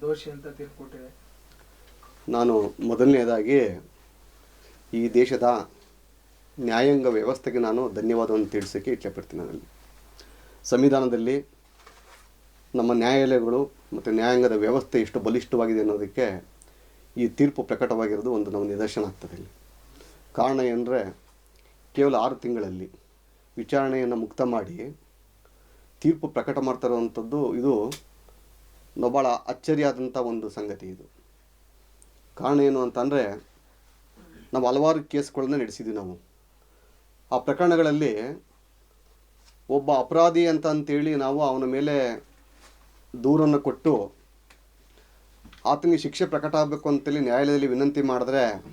ದೋಷಿ ಅಂತ ನಾನು ಮೊದಲನೇದಾಗಿ ಈ ದೇಶದ ನ್ಯಾಯಾಂಗ ವ್ಯವಸ್ಥೆಗೆ ನಾನು ಧನ್ಯವಾದವನ್ನು ತಿಳಿಸೋಕ್ಕೆ ಇಚ್ಛೆಪಡ್ತೀನಿ ನಾನು ಸಂವಿಧಾನದಲ್ಲಿ ನಮ್ಮ ನ್ಯಾಯಾಲಯಗಳು ಮತ್ತು ನ್ಯಾಯಾಂಗದ ವ್ಯವಸ್ಥೆ ಎಷ್ಟು ಬಲಿಷ್ಠವಾಗಿದೆ ಅನ್ನೋದಕ್ಕೆ ಈ ತೀರ್ಪು ಪ್ರಕಟವಾಗಿರೋದು ಒಂದು ನಮ್ಮ ನಿದರ್ಶನ ಆಗ್ತದೆ ಇಲ್ಲಿ. ಕಾರಣ ಏನಂದರೆ ಕೇವಲ ಆರು ತಿಂಗಳಲ್ಲಿ ವಿಚಾರಣೆಯನ್ನು ಮುಕ್ತ ಮಾಡಿ ತೀರ್ಪು ಪ್ರಕಟ ಮಾಡ್ತಾ ಇರುವಂಥದ್ದು ಇದು ಭಾಳ ಅಚ್ಚರಿಯಾದಂಥ ಒಂದು ಸಂಗತಿ ಇದು. ಕಾರಣ ಏನು ಅಂತಂದರೆ, ನಾವು ಹಲವಾರು ಕೇಸ್ಗಳನ್ನ ನಡೆಸಿದ್ವಿ ನಾವು. ಆ ಪ್ರಕರಣಗಳಲ್ಲಿ ಒಬ್ಬ ಅಪರಾಧಿ ಅಂತ ಅಂತೇಳಿ ನಾವು ಅವನ ಮೇಲೆ ದೂರನ್ನು ಕೊಟ್ಟು ಆತನಿಗೆ ಶಿಕ್ಷೆ ಪ್ರಕಟ ಆಗಬೇಕು ಅಂತೇಳಿ ನ್ಯಾಯಾಲಯದಲ್ಲಿ ವಿನಂತಿ ಮಾಡಿದ್ರೆ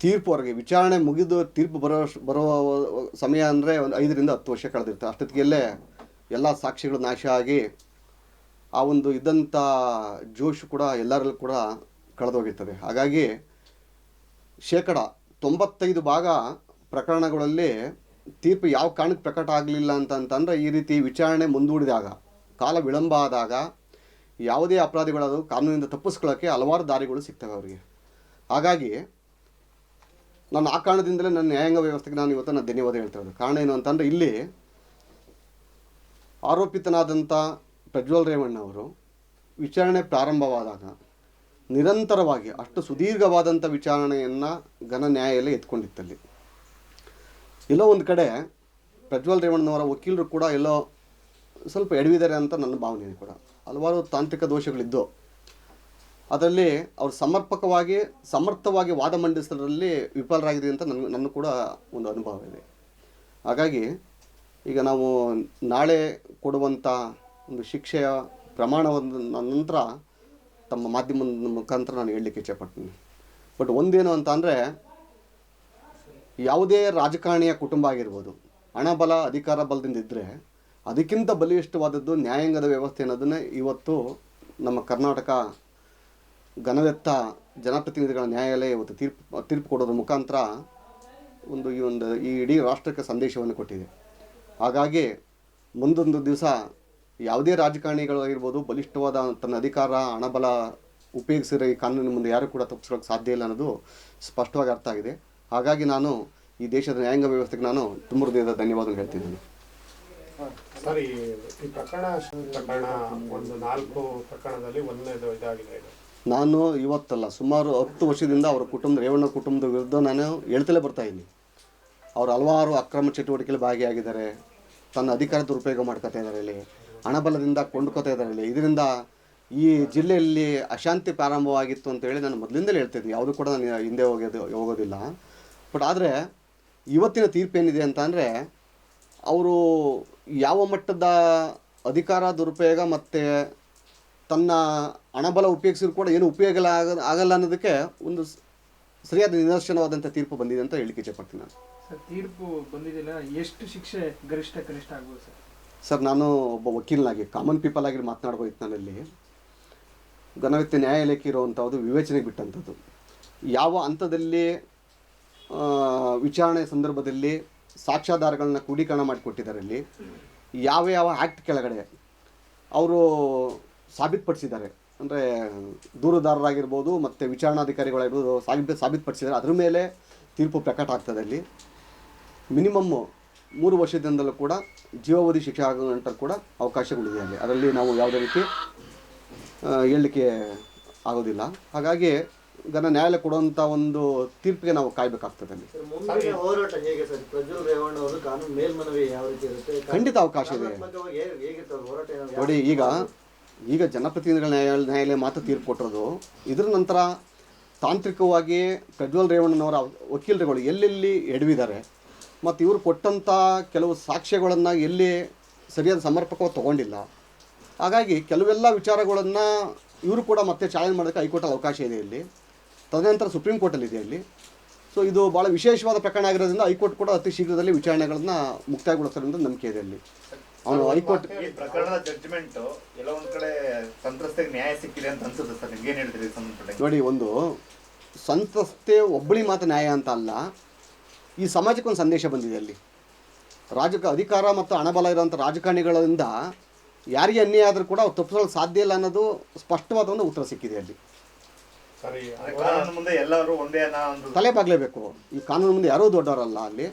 ತೀರ್ಪು ಹೊರಗೆ ವಿಚಾರಣೆ ಮುಗಿದು ತೀರ್ಪು ಬರೋ ಬರೋ ಸಮಯ ಅಂದರೆ ಒಂದು ಐದರಿಂದ ಹತ್ತು ವರ್ಷ ಕಳೆದಿರುತ್ತೆ. ಅಷ್ಟೊತ್ತಿಗೆಲ್ಲೇ ಎಲ್ಲ ಸಾಕ್ಷಿಗಳು ನಾಶ ಆಗಿ ಆ ಒಂದು ಇದ್ದಂಥ ಜೋಶ್ ಕೂಡ ಎಲ್ಲರಲ್ಲೂ ಕೂಡ ಕಳೆದೋಗಿರ್ತದೆ. ಹಾಗಾಗಿ ಶೇಕಡ ತೊಂಬತ್ತೈದು ಭಾಗ ಪ್ರಕರಣಗಳಲ್ಲಿ ತೀರ್ಪು ಯಾವ ಕಾರಣಕ್ಕೆ ಪ್ರಕಟ ಆಗಲಿಲ್ಲ ಅಂತಂತಂದರೆ ಈ ರೀತಿ ವಿಚಾರಣೆ ಮುಂದೂಡಿದಾಗ, ಕಾಲ ವಿಳಂಬ ಆದಾಗ ಯಾವುದೇ ಅಪರಾಧಿಗಳದು ಕಾನೂನಿಂದ ತಪ್ಪಿಸ್ಕೊಳ್ಳೋಕ್ಕೆ ಹಲವಾರು ದಾರಿಗಳು ಸಿಗ್ತವೆ ಅವರಿಗೆ. ಹಾಗಾಗಿ ನಾನು ಆ ಕಾರಣದಿಂದಲೇ ನನ್ನ ನ್ಯಾಯಾಂಗ ವ್ಯವಸ್ಥೆಗೆ ನಾನು ಇವತ್ತು ನಾನು ಧನ್ಯವಾದ ಹೇಳ್ತಾ ಇರೋದು. ಕಾರಣ ಏನು ಅಂತಂದರೆ ಇಲ್ಲಿ ಆರೋಪಿತನಾದಂಥ ಪ್ರಜ್ವಲ್ ರೇವಣ್ಣ ಅವರು, ವಿಚಾರಣೆ ಪ್ರಾರಂಭವಾದಾಗ ನಿರಂತರವಾಗಿ, ಅಷ್ಟು ಸುದೀರ್ಘವಾದಂಥ ವಿಚಾರಣೆಯನ್ನು ಘನ ನ್ಯಾಯಾಲಯ ಎತ್ಕೊಂಡಿತ್ತಲ್ಲಿ. ಎಲ್ಲೋ ಒಂದು ಕಡೆ ಪ್ರಜ್ವಲ್ ರೇವಣ್ಣನವರ ವಕೀಲರು ಕೂಡ ಎಲ್ಲೋ ಸ್ವಲ್ಪ ಎಡವಿದ್ದಾರೆ ಅಂತ ನನ್ನ ಭಾವನೆ ಕೂಡ. ಹಲವಾರು ತಾಂತ್ರಿಕ ದೋಷಗಳಿದ್ದು ಅದರಲ್ಲಿ ಅವರು ಸಮರ್ಪಕವಾಗಿ, ಸಮರ್ಥವಾಗಿ ವಾದ ಮಂಡಿಸೋದ್ರಲ್ಲಿ ವಿಫಲರಾಗಿದೆ ಅಂತ ನನ್ನ ನನ್ನ ಕೂಡ ಒಂದು ಅನುಭವ ಇದೆ ಹಾಗಾಗಿ ಈಗ ನಾವು ನಾಳೆ ಕೊಡುವಂಥ ಒಂದು ಶಿಕ್ಷೆಯ ಪ್ರಮಾಣವನ್ನು ನಂತರ ತಮ್ಮ ಮಾಧ್ಯಮದ ಮುಖಾಂತರ ನಾನು ಹೇಳಲಿಕ್ಕೆ ಇಚ್ಛೆಪಡ್ತೀನಿ. ಬಟ್ ಒಂದೇನು ಅಂತ ಅಂದರೆ, ಯಾವುದೇ ರಾಜಕಾರಣಿಯ ಕುಟುಂಬ ಆಗಿರ್ಬೋದು, ಹಣ, ಬಲ, ಅಧಿಕಾರ ಬಲದಿಂದ ಇದ್ದರೆ ಅದಕ್ಕಿಂತ ಬಲಿಷ್ಠವಾದದ್ದು ನ್ಯಾಯಾಂಗದ ವ್ಯವಸ್ಥೆ ಅನ್ನೋದನ್ನೇ ಇವತ್ತು ನಮ್ಮ ಕರ್ನಾಟಕ ಘನವೆತ್ತ ಜನಪ್ರತಿನಿಧಿಗಳ ನ್ಯಾಯಾಲಯ ಇವತ್ತು ತೀರ್ಪು ತೀರ್ಪು ಕೊಡೋದ್ರ ಮುಖಾಂತರ ಒಂದು ಈ ಒಂದು ಈ ಇಡೀ ರಾಷ್ಟ್ರಕ್ಕೆ ಸಂದೇಶವನ್ನು ಕೊಟ್ಟಿದೆ. ಹಾಗಾಗಿ ಮುಂದೊಂದು ದಿವಸ ಯಾವುದೇ ರಾಜಕಾರಣಿಗಳು ಆಗಿರ್ಬೋದು ಬಲಿಷ್ಠವಾದ ತನ್ನ ಅಧಿಕಾರ ಹಣಬಲ ಉಪಯೋಗಿಸಿರೋ ಈ ಕಾನೂನಿನ ಮುಂದೆ ಯಾರು ಕೂಡ ತಪ್ಪಿಸ್ಕೊಳಕ್ಕೆ ಸಾಧ್ಯ ಇಲ್ಲ ಅನ್ನೋದು ಸ್ಪಷ್ಟವಾಗಿ ಅರ್ಥ ಆಗಿದೆ. ಹಾಗಾಗಿ ನಾನು ಈ ದೇಶದ ನ್ಯಾಯಾಂಗ ವ್ಯವಸ್ಥೆಗೆ ನಾನು ತುಂಬ ಹೃದಯದ ಧನ್ಯವಾದ ಹೇಳ್ತಿದ್ದೀನಿ. ಸರ್ ಈ ಪ್ರಕರಣ ಪ್ರಕರಣ ಒಂದು ನಾಲ್ಕು ಪ್ರಕರಣದಲ್ಲಿ ಒಂದನೇದು ಇದಾಗಿದೆ ಇದು. ನಾನು ಇವತ್ತಲ್ಲ ಸುಮಾರು ಹತ್ತು ವರ್ಷದಿಂದ ಅವರ ಕುಟುಂಬ ರೇವಣ್ಣ ಕುಟುಂಬದ ವಿರುದ್ಧ ನಾನು ಹೇಳ್ತಲೇ ಬರ್ತಾ ಇದ್ದೀನಿ. ಅವರು ಹಲವಾರು ಅಕ್ರಮ ಚಟುವಟಿಕೆಯಲ್ಲಿ ಭಾಗಿಯಾಗಿದ್ದಾರೆ. ತನ್ನ ಅಧಿಕಾರ ದುರುಪಯೋಗ ಮಾಡ್ಕೊತಾ ಇದ್ದಾರೆ ಇಲ್ಲಿ ಹಣಬಲದಿಂದ ಕೊಂಡ್ಕೋತಾ ಇದ್ದಾರೆ ಇದರಿಂದ ಈ ಜಿಲ್ಲೆಯಲ್ಲಿ ಅಶಾಂತಿ ಪ್ರಾರಂಭವಾಗಿತ್ತು ಅಂತೇಳಿ ನಾನು ಮೊದಲಿಂದಲೇ ಹೇಳ್ತಿದ್ದೀನಿ ಯಾವುದು ಕೂಡ ನಾನು ಹಿಂದೆ ಹೋಗೋದು ಹೋಗೋದಿಲ್ಲ. ಬಟ್ ಆದರೆ ಇವತ್ತಿನ ತೀರ್ಪೇನಿದೆ ಅಂತ ಅಂದರೆ ಅವರು ಯಾವ ಮಟ್ಟದ ಅಧಿಕಾರ, ದುರುಪಯೋಗ ಮತ್ತು ತನ್ನ ಹಣಬಲ ಉಪಯೋಗಿಸಿದ್ರು ಕೂಡ ಏನು ಉಪಯೋಗ ಆಗ, ಆಗಲ್ಲ ಅನ್ನೋದಕ್ಕೆ ಒಂದು ಸರಿಯಾದ ನಿದರ್ಶನವಾದಂಥ ತೀರ್ಪು ಬಂದಿದೆ ಅಂತ ಹೇಳಿಕೆ ಇಚ್ಛೆಪಡ್ತೀನಿ ನಾನು. ಸರ್, ತೀರ್ಪು ಬಂದಿದೆಯಲ್ಲ ಎಷ್ಟು ಶಿಕ್ಷೆ ಗರಿಷ್ಠ ಕನಿಷ್ಠ ಆಗ್ಬೋದು ಸರ್? ಸರ್, ನಾನು ಒಬ್ಬ ವಕೀಲನಾಗಿ ಕಾಮನ್ ಪೀಪಲ್ ಆಗಿ ಮಾತನಾಡ್ಬೋದಿತ್ತು ನಾನಲ್ಲಿ ಘನವ್ಯಕ್ತಿ ನ್ಯಾಯಾಲಯಕ್ಕೆ ಇರುವಂಥದ್ದು ವಿವೇಚನೆಗೆ ಬಿಟ್ಟಂಥದ್ದು. ಯಾವ ಹಂತದಲ್ಲಿ ವಿಚಾರಣೆ ಸಂದರ್ಭದಲ್ಲಿ ಸಾಕ್ಷ್ಯಾಧಾರಗಳನ್ನ ಕ್ರೋಢೀಕರಣ ಮಾಡಿಕೊಟ್ಟಿದ್ದಾರೆ ಇಲ್ಲಿ ಯಾವ ಯಾವ ಆ್ಯಕ್ಟ್ ಕೆಳಗಡೆ ಅವರು ಸಾಬೀತುಪಡಿಸಿದ್ದಾರೆ? ಅಂದರೆ ದೂರುದಾರರಾಗಿರ್ಬೋದು, ಮತ್ತು ವಿಚಾರಣಾಧಿಕಾರಿಗಳಾಗಿರ್ಬೋದು, ಸಾಬೀತು, ಸಾಬೀತುಪಡಿಸಿದ್ದಾರೆ. ಅದ್ರ ಮೇಲೆ ತೀರ್ಪು ಪ್ರಕಟ ಆಗ್ತದೆ ಅಲ್ಲಿ. ಮಿನಿಮಮ್ಮು ಮೂರು ವರ್ಷದಿಂದಲೂ ಕೂಡ ಜೀವಾವಧಿ ಶಿಕ್ಷೆ ಆಗುವಂಥ ಕೂಡ ಅವಕಾಶಗಳಿದೆ ಅಲ್ಲಿ. ಅದರಲ್ಲಿ ನಾವು ಯಾವುದೇ ರೀತಿ ಹೇಳಲಿಕ್ಕೆ ಆಗೋದಿಲ್ಲ. ಹಾಗಾಗಿ ಘನ ನ್ಯಾಯಾಲಯ ಕೊಡುವಂಥ ಒಂದು ತೀರ್ಪಿಗೆ ನಾವು ಕಾಯಬೇಕಾಗ್ತದೆ ಅಲ್ಲಿ. ಖಂಡಿತ ಅವಕಾಶ ಇದೆ. ನೋಡಿ ಈಗ ಈಗ ಜನಪ್ರತಿನಿಧಿಗಳ ನ್ಯಾಯಾಲಯ ನ್ಯಾಯಾಲಯ ಮಾತ್ರ ತೀರ್ಪು ಕೊಟ್ಟಿರೋದು. ಇದರ ನಂತರ ತಾಂತ್ರಿಕವಾಗಿ ಪ್ರಜ್ವಲ್ ರೇವಣ್ಣನವರ ವಕೀಲರುಗಳು ಎಲ್ಲೆಲ್ಲಿ ಎಡವಿದ್ದಾರೆ? ಮತ್ತು ಇವರು ಕೊಟ್ಟಂಥ ಕೆಲವು ಸಾಕ್ಷ್ಯಗಳನ್ನು ಎಲ್ಲಿ ಸರಿಯಾದ ಸಮರ್ಪಕವಾಗಿ ತೊಗೊಂಡಿಲ್ಲ. ಹಾಗಾಗಿ ಕೆಲವೆಲ್ಲ ವಿಚಾರಗಳನ್ನು ಇವರು ಕೂಡ ಮತ್ತೆ ಚಾಲೆಂಜ್ ಮಾಡೋಕ್ಕೆ ಹೈಕೋರ್ಟಲ್ಲಿ ಅವಕಾಶ ಇದೆ ಇಲ್ಲಿ. ತದನಂತರ ಸುಪ್ರೀಂ ಕೋರ್ಟಲ್ಲಿ ಇದೆ ಇಲ್ಲಿ. ಸೊ ಇದು ಭಾಳ ವಿಶೇಷವಾದ ಪ್ರಕರಣ ಆಗಿರೋದ್ರಿಂದ ಹೈಕೋರ್ಟ್ ಕೂಡ ಅತಿ ಶೀಘ್ರದಲ್ಲಿ ವಿಚಾರಣೆಗಳನ್ನು ಮುಕ್ತಾಯಗೊಳಿಸ್ತಾರೆ ಅಂತ ನಂಬಿಕೆ ಇದೆ ಅಲ್ಲಿ ಅವನು ಹೈಕೋರ್ಟ್ ಈ ಪ್ರಕರಣದ ಜಡ್ಜ್ಮೆಂಟ್ ಎಲ್ಲ ಒಂದ್ ಕಡೆ ಸಂತ್ರಸ್ತೆಗೆ ನ್ಯಾಯ ಸಿಕ್ಕಿದೆ ಅಂತ ಅನ್ಸುತ್ತೆ ಸರ್ ನಿಮ್ಗೆ ಏನ್ ಹೇಳ್ತೀರಿ ನೋಡಿ ಒಂದು ಸಂತ್ರಸ್ತೆ ಒಬ್ಬಳಿ ಮಾತ್ರ ನ್ಯಾಯ ಅಂತ ಅಲ್ಲ. ಈ ಸಮಾಜಕ್ಕೊಂದು ಸಂದೇಶ ಬಂದಿದೆ ಅಲ್ಲಿ. ರಾಜಕ ಅಧಿಕಾರ ಮತ್ತು ಹಣಬಲ ಇರುವಂಥ ರಾಜಕಾರಣಿಗಳಿಂದ ಯಾರಿಗೆ ಅನ್ಯಾಯ ಆದರೂ ಕೂಡ ಅವ್ರು ತಪ್ಪಿಸೋಕೆ ಸಾಧ್ಯ ಇಲ್ಲ ಅನ್ನೋದು ಸ್ಪಷ್ಟವಾದ ಒಂದು ಉತ್ತರ ಸಿಕ್ಕಿದೆ ಅಲ್ಲಿ. ಸರಿ ಅಂದ್ರೆ ಕಾನೂನು ಮುಂದೆ ಎಲ್ಲರೂ ಒಂದೇ ಒಂದು ತಲೆ ಬಾಗ್ಲೇಬೇಕು. ಈ ಕಾನೂನು ಮುಂದೆ ಯಾರೂ ದೊಡ್ಡವರಲ್ಲ ಅಲ್ಲಿ.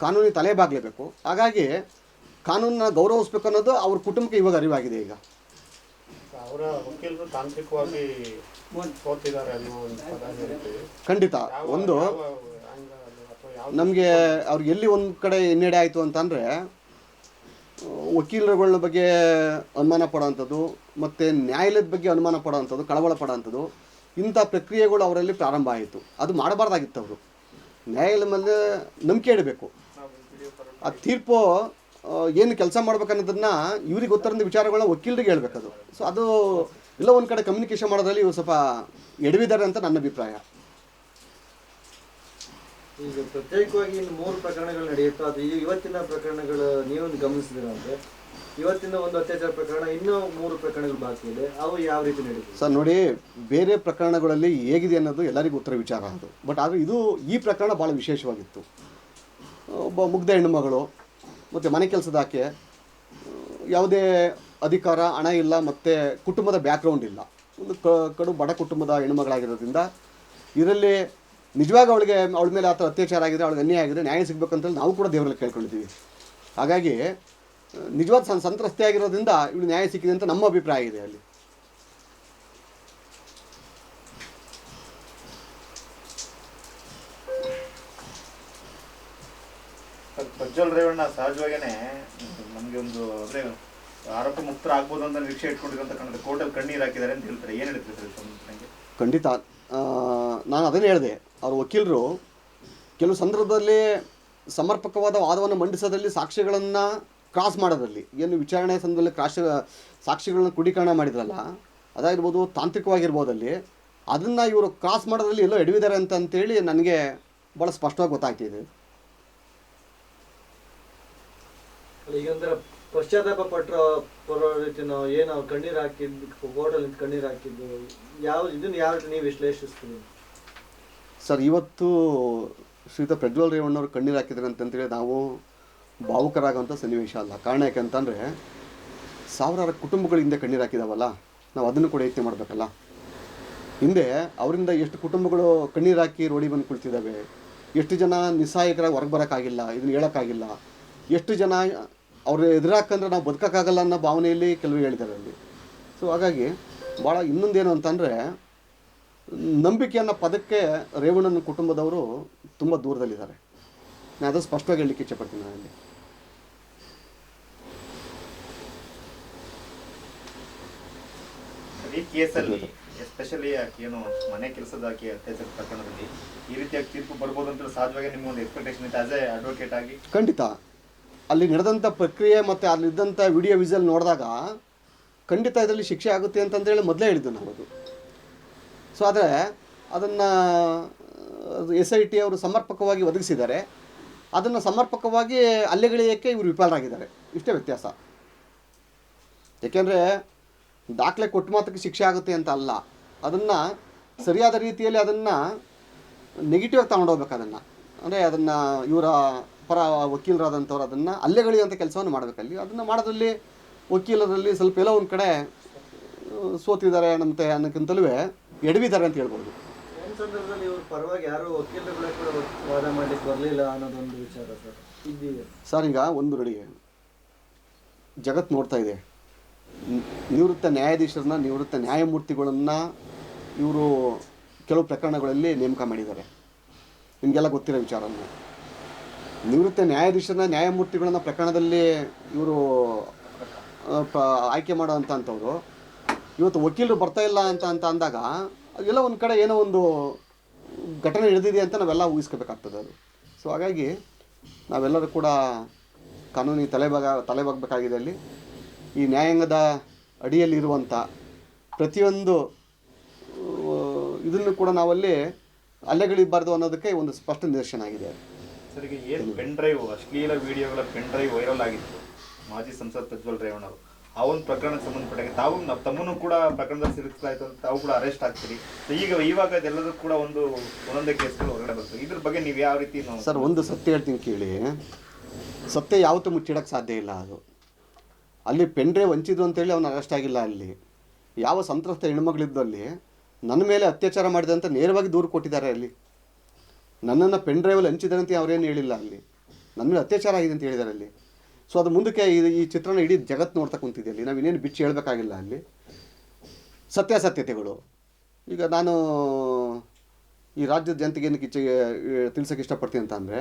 ಕಾನೂನಿಗೆ ತಲೆ ಬಾಗ್ಲೇಬೇಕು. ಹಾಗಾಗಿ ಕಾನೂನನ್ನ ಗೌರವಿಸ್ಬೇಕು ಅನ್ನೋದು ಅವ್ರ ಕುಟುಂಬಕ್ಕೆ ಇವಾಗ ಅರಿವಾಗಿದೆ ಈಗ. ಅವರ ವಕೀಲರು ತಾಂತ್ರಿಕವಾಗಿ ಖಂಡಿತ. ಒಂದು ಯಾವ angle ಅಲ್ಲಿ ಅಥವಾ ಯಾವ ನಮಗೆ ಅವ್ರಿಗೆ ಎಲ್ಲಿ ಒಂದು ಕಡೆ ಹಿನ್ನಡೆ ಆಯಿತು ಅಂತಂದರೆ, ವಕೀಲರುಗಳ ಬಗ್ಗೆ ಅನುಮಾನ ಪಡೋವಂಥದ್ದು ಮತ್ತು ನ್ಯಾಯಾಲಯದ ಬಗ್ಗೆ ಅನುಮಾನ ಪಡೋವಂಥದ್ದು ಕಳವಳ ಪಡೋವಂಥದ್ದು ಇಂಥ ಪ್ರಕ್ರಿಯೆಗಳು ಅವರಲ್ಲಿ ಪ್ರಾರಂಭ ಆಯಿತು. ಅದು ಮಾಡಬಾರ್ದಾಗಿತ್ತು ಅವರು. ನ್ಯಾಯಾಲಯ ಮೇಲೆ ನಂಬಿಕೆ ಇಡಬೇಕು. ಆ ತೀರ್ಪು ಏನು ಕೆಲಸ ಮಾಡ್ಬೇಕನ್ನೋದನ್ನ ಇವ್ರಿಗೆ ಗೊತ್ತಿರೋ ವಿಚಾರಗಳನ್ನ ವಕೀಲರಿಗೆ ಹೇಳ್ಬೇಕದು. ಸೊ ಅದು ಎಲ್ಲ ಒಂದು ಕಡೆ ಕಮ್ಯುನಿಕೇಷನ್ ಮಾಡೋದ್ರಲ್ಲಿ ಇವ್ರು ಸ್ವಲ್ಪ ಎಡವಿದ್ದಾರೆ ಅಂತ ನನ್ನ ಅಭಿಪ್ರಾಯ. ಈಗ ಪ್ರತ್ಯೇಕವಾಗಿ ಇನ್ನು ಮೂರು ಪ್ರಕರಣಗಳು ನಡೆಯುತ್ತೋ ಅದು ಇವತ್ತಿನ ಪ್ರಕರಣಗಳು ನೀವು ಗಮನಿಸಿದ್ರೆ ಅಂದ್ರೆ, ಇವತ್ತಿನ ಒಂದು ಅತ್ಯಾಚಾರ ಪ್ರಕರಣ ಇನ್ನೂ ಮೂರು ಪ್ರಕರಣಗಳು ಬಾಕಿ ಇದೆ. ಅವು ಯಾವ ರೀತಿ ನಡೀತದೆ ಸರ್, ನೋಡಿ, ಬೇರೆ ಪ್ರಕರಣಗಳಲ್ಲಿ ಹೇಗಿದೆ ಅನ್ನೋದು ಎಲ್ಲರಿಗೂ ಉತ್ತರ ವಿಚಾರ ಅದು. ಬಟ್ ಆದರೆ ಇದು ಈ ಪ್ರಕರಣ ಭಾಳ ವಿಶೇಷವಾಗಿತ್ತು. ಒಬ್ಬ ಮುಗ್ಧ ಹೆಣ್ಣುಮಗಳು ಮತ್ತು ಮನೆ ಕೆಲಸದ ಆಕೆ, ಯಾವುದೇ ಅಧಿಕಾರ, ಹಣ ಇಲ್ಲ, ಮತ್ತು ಕುಟುಂಬದ ಬ್ಯಾಕ್ಗ್ರೌಂಡ್ ಇಲ್ಲ. ಒಂದು ಕಡು ಬಡ ಕುಟುಂಬದ ಹೆಣ್ಣುಮಗಳಾಗಿರೋದ್ರಿಂದ ಇದರಲ್ಲಿ ನಿಜವಾಗ ಅವಳಿಗೆ ಅವಳ ಮೇಲೆ ಆ ಥರ ಅತ್ಯಾಚಾರ ಆಗಿದೆ ಅವಳಿಗೆ ಅನ್ಯಾಯ ಆಗಿದೆ ನ್ಯಾಯ ಸಿಗಬೇಕಂತೇಳಿ ನಾವು ಕೂಡ ದೇವರಲ್ಲಿ ಕೇಳ್ಕೊಂಡಿದ್ದೀವಿ. ಹಾಗಾಗಿ ನಿಜವಾದ ಸನ್ ಸಂತ್ರಸ್ತೆ ಆಗಿರೋದ್ರಿಂದ ಇವಳು ನ್ಯಾಯ ಸಿಕ್ಕಿದೆ ಅಂತ ನಮ್ಮ ಅಭಿಪ್ರಾಯ ಇದೆ ಅಲ್ಲಿ. ಪ್ರಜ್ವಲ್ ರೇವಣ್ಣ ಸಹಜವಾಗೇನೆ ನಮಗೆ ಒಂದು ಅಂದ್ರೆ ಆರೋಪ ಮುಕ್ತರ ಆಗ್ಬೋದು ಅಂತ ನಿರೀಕ್ಷೆ ಇಟ್ಕೊಂಡಿರೋಂತ ಕಂಡ್ರೆ ಕೋರ್ಟಲ್ಲಿ ಕಣ್ಣೀರು ಹಾಕಿದ್ದಾರೆ ಅಂತ ಹೇಳ್ತಾರೆ. ಏನು ಹೇಳ್ತೀರಿ ಸರ್ ಖಂಡಿತ. ನಾನು ಅದನ್ನೇ ಹೇಳಿದೆ. ಅವ್ರ ವಕೀಲರು ಕೆಲವು ಸಂದರ್ಭದಲ್ಲಿ ಸಮರ್ಪಕವಾದ ವಾದವನ್ನು ಮಂಡಿಸೋದ್ರಲ್ಲಿ ಸಾಕ್ಷಿಗಳನ್ನು ಕ್ರಾಸ್ ಮಾಡೋದ್ರಲ್ಲಿ. ಏನು ವಿಚಾರಣೆ ಸಂದರ್ಭದಲ್ಲಿ ಕ್ರಾಸ್ ಸಾಕ್ಷಿಗಳನ್ನ ಕ್ರೋಢೀಕರಣ ಮಾಡಿದ್ರಲ್ಲ, ಅದಾಗಿರ್ಬೋದು, ತಾಂತ್ರಿಕವಾಗಿರ್ಬೋದಲ್ಲಿ, ಅದನ್ನು ಇವರು ಕ್ರಾಸ್ ಮಾಡೋದ್ರಲ್ಲಿ ಎಲ್ಲೋ ಎಡವಿದ್ದಾರೆ ಅಂತ ಅಂತೇಳಿ ನನಗೆ ಭಾಳ ಸ್ಪಷ್ಟವಾಗಿ ಗೊತ್ತಾಗ್ತಿದೆ. ಪಶ್ಚಾತ್ತಾಪ ಪಟ್ಟರು ರೀತಿ ಏನು ಕಣ್ಣೀರು ಹಾಕಿದ್ದು ನಿಂತು ಕಣ್ಣೀರು ಹಾಕಿದ್ದು, ಯಾವ, ಇದನ್ನ ಯಾವ ನೀವು ವಿಶ್ಲೇಷಿಸ್ತೀರಿ? ಸರ್, ಇವತ್ತು ಶ್ರೀಯುತ ಪ್ರಜ್ವಲ್ ರೇವಣ್ಣವ್ರು ಕಣ್ಣೀರು ಹಾಕಿದ್ದಾರೆ ಅಂತಂತೇಳಿ ನಾವು ಭಾವುಕರಾಗೋಂಥ ಸನ್ನಿವೇಶ ಅಲ್ಲ. ಕಾರಣ ಯಾಕಂತಂದರೆ ಸಾವಿರಾರು ಕುಟುಂಬಗಳು ಹಿಂದೆ ಕಣ್ಣೀರು ಹಾಕಿದಾವಲ್ಲ, ನಾವು ಅದನ್ನು ಕೂಡ ಯತ್ನ ಮಾಡಬೇಕಲ್ಲ. ಹಿಂದೆ ಅವರಿಂದ ಎಷ್ಟು ಕುಟುಂಬಗಳು ಕಣ್ಣೀರು ಹಾಕಿ ರೋಡಿ ಬಂದು ಕುಳಿತಿದ್ದಾವೆ, ಎಷ್ಟು ಜನ ನಿಸ್ಸಾಯಕರಾಗಿ ಹೊರಗೆ ಬರೋಕ್ಕಾಗಿಲ್ಲ, ಇದನ್ನು ಹೇಳೋಕ್ಕಾಗಿಲ್ಲ, ಎಷ್ಟು ಜನ ಅವ್ರ ಎದುರಾಕಂದ್ರೆ ನಾವು ಬದುಕೋಕ್ಕಾಗಲ್ಲ ಅನ್ನೋ ಭಾವನೆಯಲ್ಲಿ ಕೆಲವು ಹೇಳಿದ್ದಾರೆ ಅಲ್ಲಿ. ಸೊ ಹಾಗಾಗಿ ಭಾಳ ಇನ್ನೊಂದೇನು ಅಂತಂದರೆ ನಂಬಿಕೆ ಅನ್ನೋ ಪದಕ್ಕೆ ರೇವಣ್ಣನ ಕುಟುಂಬದವರು ತುಂಬ ದೂರದಲ್ಲಿದ್ದಾರೆ. ನಾನು ಅದು ಸ್ಪಷ್ಟವಾಗಿ ಹೇಳಲಿಕ್ಕೆ ಇಚ್ಛೆಪಡ್ತೀನಿ ನಾನಲ್ಲಿ ಈ ಕೇಸಲ್ಲಿ ಎಸ್ಪೆಷಲಿ ಏನು ಮನೆ ಕೆಲಸದ ಆಕೆ ಅತ್ಯಾಚಾರ ಪ್ರಕರಣದಲ್ಲಿ ಈ ರೀತಿಯಾಗಿ ತೀರ್ಪು ಬರ್ಬೋದು ಅಂತ ಸಹಜವಾಗಿ ನಿಮ್ಗೆ ಒಂದು ಎಕ್ಸ್ಪೆಕ್ಟೇಷನ್ ಇತ್ತು ಆಸ್ ಎ ಅಡ್ವೊಕೇಟ್ ಆಗಿ? ಖಂಡಿತ. ಅಲ್ಲಿ ನಡೆದಂಥ ಪ್ರಕ್ರಿಯೆ ಮತ್ತು ಅಲ್ಲಿದ್ದಂಥ ವಿಡಿಯೋ ವಿಸಲ್ ನೋಡಿದಾಗ ಖಂಡಿತ ಇದರಲ್ಲಿ ಶಿಕ್ಷೆ ಆಗುತ್ತೆ ಅಂತಂದೇಳಿ ಮೊದಲೇ ಹೇಳಿದ್ದು ನಾವು ಅದು ಸೊ ಆದರೆ ಅದನ್ನು ಎಸ್ ಐ ಟಿ ಅವರು ಸಮರ್ಪಕವಾಗಿ ಒದಗಿಸಿದ್ದಾರೆ. ಅದನ್ನು ಸಮರ್ಪಕವಾಗಿ ಅಲ್ಲಿಗಳಿಯೋಕ್ಕೆ ಇವರು ವಿಫಲರಾಗಿದ್ದಾರೆ. ಇಷ್ಟೇ ವ್ಯತ್ಯಾಸ. ಏಕೆಂದರೆ ದಾಖಲೆ ಕೊಟ್ಟು ಮಾತ್ರಕ್ಕೆ ಶಿಕ್ಷೆ ಆಗುತ್ತೆ ಅಂತ ಅಲ್ಲ. ಅದನ್ನು ಸರಿಯಾದ ರೀತಿಯಲ್ಲಿ ಅದನ್ನು ನೆಗೆಟಿವ್ ಆಗಿ ತಗೊಂಡೋಗ್ಬೇಕು ಅದನ್ನು. ಅಂದರೆ ಅದನ್ನು ಇವರ ಪರ ವಕೀಲರಾದಂಥವ್ರು ಅದನ್ನು ಅಂತ ಕೆಲಸವನ್ನು ಮಾಡಬೇಕಲ್ಲಿ ಅದನ್ನು ಮಾಡೋದ್ರಲ್ಲಿ ವಕೀಲರಲ್ಲಿ ಸ್ವಲ್ಪ ಎಲ್ಲೋ ಒಂದು ಕಡೆ ಸೋತಿದ್ದಾರೆ ಅನ್ನಂತೆ ಅನ್ನೋಕ್ಕಿಂತಲೂ ಎಡವಿದ್ದಾರೆ ಅಂತ ಹೇಳ್ಬೋದು. ಸಂದರ್ಭದಲ್ಲಿ ಇವ್ರ ಪರವಾಗಿ ಯಾರು ವಕೀಲರುಗಳೇ ಕೂಡ ವಾದ ಮಾಡ್ಲಿಕ್ಕೆ ಬರಲಿಲ್ಲ ಅನ್ನೋದೊಂದು ವಿಚಾರ ಸರ್ ಸರ್ ಈಗ ಒಂದು ರೆಡಿ. ಜಗತ್ತು ನೋಡ್ತಾ ಇದೆ. ನಿವೃತ್ತ ನ್ಯಾಯಾಧೀಶರನ್ನ ನಿವೃತ್ತ ನ್ಯಾಯಮೂರ್ತಿಗಳನ್ನು ಇವರು ಕೆಲವು ಪ್ರಕರಣಗಳಲ್ಲಿ ನೇಮಕ ಮಾಡಿದ್ದಾರೆ. ನಿಮಗೆಲ್ಲ ಗೊತ್ತಿರೋ ವಿಚಾರ ನಿವೃತ್ತ ನ್ಯಾಯಾಧೀಶರನ್ನ ನ್ಯಾಯಮೂರ್ತಿಗಳನ್ನ ಪ್ರಕರಣದಲ್ಲಿ ಇವರು ಆಯ್ಕೆ ಮಾಡೋ ಅಂಥವ್ರು ಇವತ್ತು ವಕೀಲರು ಬರ್ತಾ ಇಲ್ಲ ಅಂತ ಅಂತ ಅಂದಾಗ, ಎಲ್ಲ ಒಂದು ಕಡೆ ಏನೋ ಒಂದು ಘಟನೆ ನಡೆದಿದೆ ಅಂತ ನಾವೆಲ್ಲ ಊಹಿಸ್ಕೋಬೇಕಾಗ್ತದೆ ಅದು. ಸೊ ಹಾಗಾಗಿ ನಾವೆಲ್ಲರೂ ಕೂಡ ಕಾನೂನಿಗೆ ತಲೆಬಾಗ, ತಲೆಬಾಗಬೇಕಾಗಿದೆ ಅಲ್ಲಿ. ಈ ನ್ಯಾಯಾಂಗದ ಅಡಿಯಲ್ಲಿರುವಂಥ ಪ್ರತಿಯೊಂದು ಇದನ್ನು ಕೂಡ ನಾವಲ್ಲಿ ಅಲ್ಲೆಗಳಿಬಾರ್ದು ಅನ್ನೋದಕ್ಕೆ ಒಂದು ಸ್ಪಷ್ಟ ನಿದರ್ಶನ ಆಗಿದೆ ಸರ್, ಈಗ ಏನು ಪೆನ್ ಡ್ರೈವ್ ಅಶ್ಲೀಲ ವಿಡಿಯೋಗಳ ಪೆನ್ ಡ್ರೈವ್ ವೈರಲ್ ಆಗಿತ್ತು. ಮಾಜಿ ಸಂಸದ ಪ್ರಜ್ವಲ್ ರೇವಣ್ಣವರು. ಆ ಒಂದು ಪ್ರಕರಣಕ್ಕೆ ಸಂಬಂಧಪಟ್ಟಾಗ ತಾವು ತಮ್ಮನ್ನು ಕೂಡ ಪ್ರಕರಣದಲ್ಲಿ ಸಿಲುಕಿಸಲಾಯ್ತು ಅಂತ ತಾವು ಕೂಡ ಅರೆಸ್ಟ್ ಆಗ್ತೀರಿ. ಈಗ ಇವಾಗ ಅದೆಲ್ಲದೂ ಕೂಡ ಒಂದು ಒಂದೊಂದೇ ಕೇಸ್ಗಳು ಹೊರಗಡೆ ಬರ್ತವೆ ಇದ್ರ ಬಗ್ಗೆ ನೀವು ಯಾವ ರೀತಿ ಸರ್, ಒಂದು ಸತ್ಯ ಹೇಳ್ತೀನಿ ಕೇಳಿ. ಸತ್ಯ ಯಾವತ್ತು ಮುಚ್ಚಿಡಕ್ಕೆ ಸಾಧ್ಯ ಇಲ್ಲ ಅದು. ಅಲ್ಲಿ ಪೆಂಡ್ರೆ ವಂಚಿದ್ರು ಅಂತೇಳಿ ಅವನು ಅರೆಸ್ಟ್ ಆಗಿಲ್ಲ ಅಲ್ಲಿ. ಯಾವ ಸಂತ್ರಸ್ತ ಹೆಣ್ಮಗಳಿದ್ದು ಅಲ್ಲಿ ನನ್ನ ಮೇಲೆ ಅತ್ಯಾಚಾರ ಮಾಡಿದೆ ಅಂತ ನೇರವಾಗಿ ದೂರು ಕೊಟ್ಟಿದ್ದಾರೆ ಅಲ್ಲಿ. ನನ್ನನ್ನು ಪೆನ್ ಡ್ರೈವಲ್ಲಿ ಹಂಚಿದ್ದಾರೆ ಅಂತ ಅವರೇನು ಹೇಳಿಲ್ಲ ಅಲ್ಲಿ. ನನ್ನ ಮೇಲೆ ಅತ್ಯಾಚಾರ ಆಗಿದೆ ಅಂತ ಹೇಳಿದ್ದಾರೆ ಅಲ್ಲಿ. ಸೊ ಅದು ಮುಂದಕ್ಕೆ ಈ ಚಿತ್ರನ ಇಡೀ ಜಗತ್ತು ನೋಡ್ತಾ ಕುಂತಿದೆ ಅಲ್ಲಿ. ನಾವು ಇನ್ನೇನು ಬಿಚ್ಚಿ ಹೇಳಬೇಕಾಗಿಲ್ಲ ಅಲ್ಲಿ. ಸತ್ಯಾಸತ್ಯತೆಗಳು. ಈಗ ನಾನು ಈ ರಾಜ್ಯದ ಜನತೆಗೆ ಏನಕ್ಕೆ ಇಚ್ಛೆ ತಿಳ್ಸೋಕ್ಕೆ ಇಷ್ಟಪಡ್ತೀನಿ ಅಂತ ಅಂದರೆ,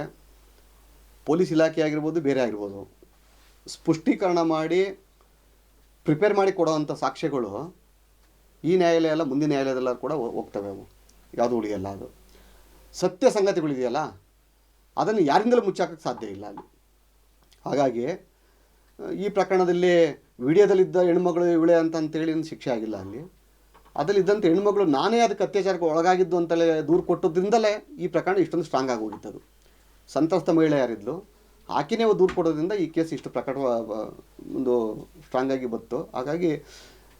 ಪೊಲೀಸ್ ಇಲಾಖೆ ಆಗಿರ್ಬೋದು, ಬೇರೆ ಆಗಿರ್ಬೋದು, ಸ್ಪಷ್ಟೀಕರಣ ಮಾಡಿ, ಪ್ರಿಪೇರ್ ಮಾಡಿ ಕೊಡೋವಂಥ ಸಾಕ್ಷ್ಯಗಳು ಈ ನ್ಯಾಯಾಲಯ ಎಲ್ಲ ಮುಂದಿನ ನ್ಯಾಯಾಲಯದಲ್ಲ ಕೂಡ ಹೋಗ್ತವೆ ಅವು. ಯಾವುದು ಉಳಿಯಲ್ಲ ಅದು. ಸತ್ಯ ಸಂಗತಿಗಳಿದೆಯಲ್ಲ ಅದನ್ನು ಯಾರಿಂದಲೂ ಮುಚ್ಚಾಕಕ್ಕೆ ಸಾಧ್ಯ ಇಲ್ಲ ಅಲ್ಲಿ. ಹಾಗಾಗಿ ಈ ಪ್ರಕರಣದಲ್ಲಿ ವಿಡಿಯೋದಲ್ಲಿದ್ದ ಹೆಣ್ಮಗಳು ಇವಳೆ ಅಂತ ಅಂತೇಳಿ ಶಿಕ್ಷೆ ಆಗಿಲ್ಲ ಅಲ್ಲಿ. ಅದರಲ್ಲಿದ್ದಂಥ ಹೆಣ್ಮಗಳು ನಾನೇ ಅದಕ್ಕೆ ಅತ್ಯಾಚಾರಕ್ಕೆ ಒಳಗಾಗಿದ್ದು ಅಂತಲೇ ದೂರು ಕೊಟ್ಟದ್ರಿಂದಲೇ ಈ ಪ್ರಕರಣ ಇಷ್ಟೊಂದು ಸ್ಟ್ರಾಂಗ್ ಆಗಿ ಅದು ಸಂತ್ರಸ್ತ ಮಹಿಳೆ ಯಾರಿದ್ಲು, ಆಕೆನೇ ದೂರು ಕೊಡೋದ್ರಿಂದ ಈ ಕೇಸ್ ಇಷ್ಟು ಪ್ರಕಟ ಒಂದು ಸ್ಟ್ರಾಂಗ್ ಆಗಿ ಬಂತು. ಹಾಗಾಗಿ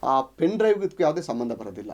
ಆ ಪೆನ್ ಡ್ರೈವ್ಗೆ ಇದಕ್ಕೆ ಯಾವುದೇ ಸಂಬಂಧ ಬರೋದಿಲ್ಲ.